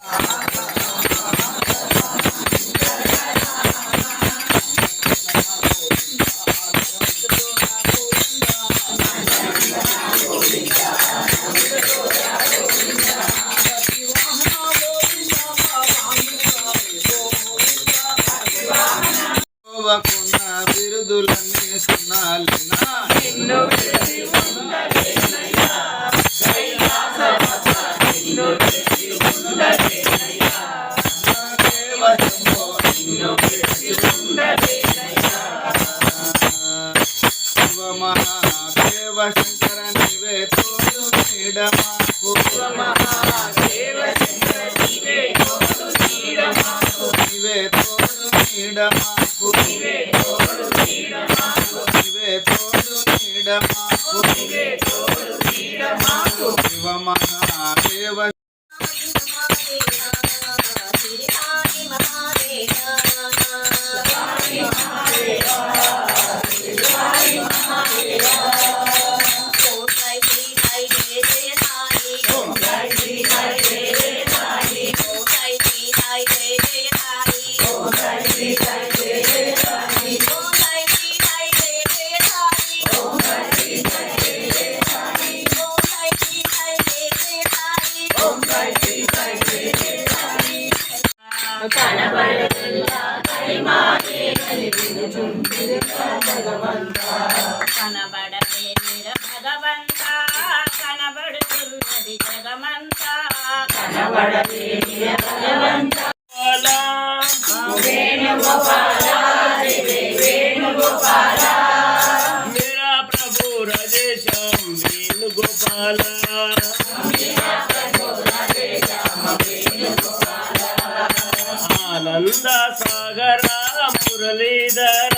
Uh-huh. Shankara నీవే తోడు నీడమాకు నివే తోడు నీడమాకు నివే తోడు నీడమాకు శివ మహాదేవ కనబడని జగమంతా కనబడని జగమంతా వేణుగోపాల వేణుగోపాల మేరా ప్రభు రజేశం ఆనంద సాగర మురళీధర.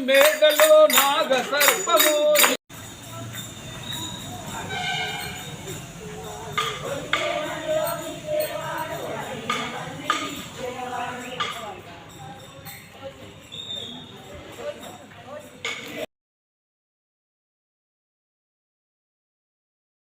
మేటలో నాగ సర్పము